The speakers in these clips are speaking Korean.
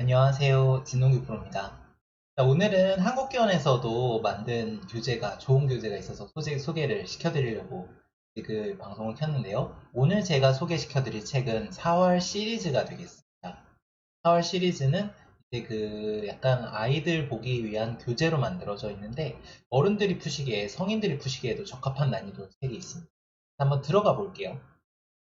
안녕하세요. 진동규 프로입니다. 자, 오늘은 한국기원에서도 만든 교재가, 좋은 교재가 있어서 소재, 소개를 시켜드리려고 그 방송을 켰는데요. 오늘 제가 소개시켜드릴 책은 4월 시리즈가 되겠습니다. 4월 시리즈는 이제 그 약간 아이들 보기 위한 교재로 만들어져 있는데 어른들이 푸시기에, 성인들이 푸시기에도 적합한 난이도 책이 있습니다. 한번 들어가 볼게요.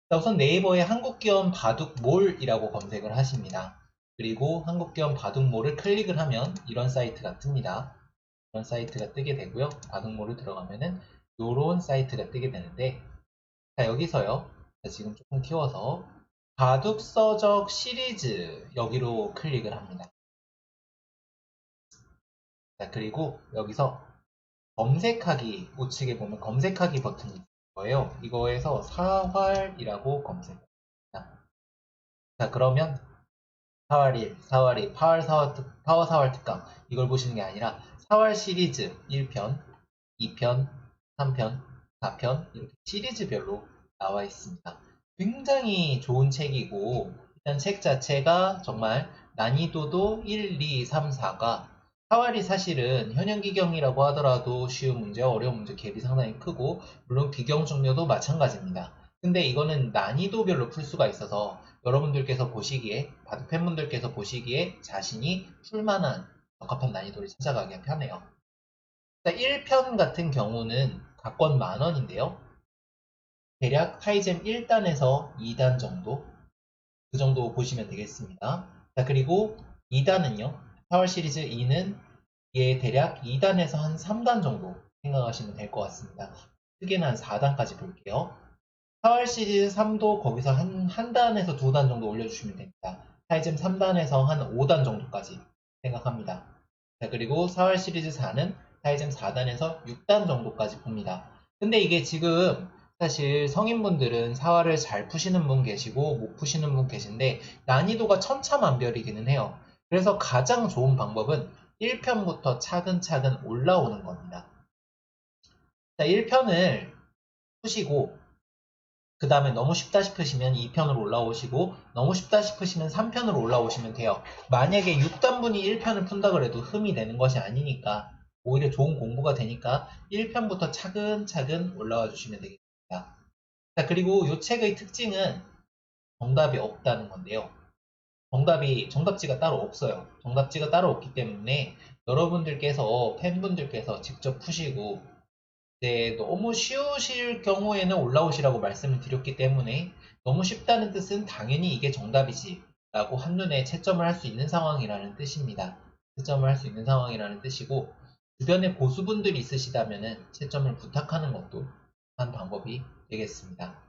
자, 우선 네이버에 한국기원 바둑몰이라고 검색을 하십니다. 그리고 한국기원 바둑몰을 클릭을 하면 이런 사이트가 뜹니다. 이런 사이트가 뜨게 되고요. 바둑몰을 들어가면은 이런 사이트가 뜨게 되는데 자 여기서요. 자, 지금 조금 키워서 바둑 서적 시리즈 여기로 클릭을 합니다. 자 그리고 여기서 검색하기 우측에 보면 검색하기 버튼이 있을 거예요. 이거에서 사활이라고 검색합니다. 자 그러면 4월 1, 4월 2, 파월 4월, 특, 파워 4월 특강 이걸 보시는 게 아니라 4월 시리즈 1편, 2편, 3편, 4편 이렇게 시리즈별로 나와 있습니다. 굉장히 좋은 책이고 일단 책 자체가 정말 난이도도 1, 2, 3, 4가 4월이 사실은 현역기경이라고 하더라도 쉬운 문제, 어려운 문제 갭이 상당히 크고 물론 기경 종류도 마찬가지입니다. 근데 이거는 난이도별로 풀 수가 있어서 여러분들께서 보시기에 바둑 팬분들께서 보시기에 자신이 풀만한 적합한 난이도를 찾아가기가 편해요. 1편 같은 경우는 각권 만원인데요. 대략 타이젠 1단에서 2단 정도 그 정도 보시면 되겠습니다. 자 그리고 2단은요. 4월 시리즈 2는 얘 대략 2단에서 한 3단 정도 생각하시면 될 것 같습니다. 크게는 한 4단까지 볼게요. 4월 시리즈 3도 거기서 한, 한 단에서 두 단 정도 올려주시면 됩니다. 타이젠 3단에서 한 5단 정도까지 생각합니다. 자, 그리고 4월 시리즈 4는 타이젠 4단에서 6단 정도까지 봅니다. 근데 이게 지금 사실 성인분들은 4월을 잘 푸시는 분 계시고 못 푸시는 분 계신데 난이도가 천차만별이기는 해요. 그래서 가장 좋은 방법은 1편부터 차근차근 올라오는 겁니다. 자, 1편을 푸시고 그 다음에 너무 쉽다 싶으시면 2편으로 올라오시고 너무 쉽다 싶으시면 3편으로 올라오시면 돼요. 만약에 6단분이 1편을 푼다 그래도 흠이 되는 것이 아니니까 오히려 좋은 공부가 되니까 1편부터 차근차근 올라와 주시면 되겠습니다. 자 그리고 이 책의 특징은 정답이 없다는 건데요. 정답이 정답지가 따로 없어요. 정답지가 따로 없기 때문에 여러분들께서 팬분들께서 직접 푸시고 네, 너무 쉬우실 경우에는 올라오시라고 말씀을 드렸기 때문에 너무 쉽다는 뜻은 당연히 이게 정답이지 라고 한눈에 채점을 할 수 있는 상황이라는 뜻입니다. 채점을 할 수 있는 상황이라는 뜻이고 주변에 고수분들이 있으시다면 채점을 부탁하는 것도 한 방법이 되겠습니다.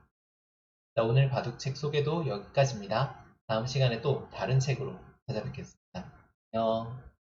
자, 오늘 바둑책 소개도 여기까지입니다. 다음 시간에 또 다른 책으로 찾아뵙겠습니다. 안녕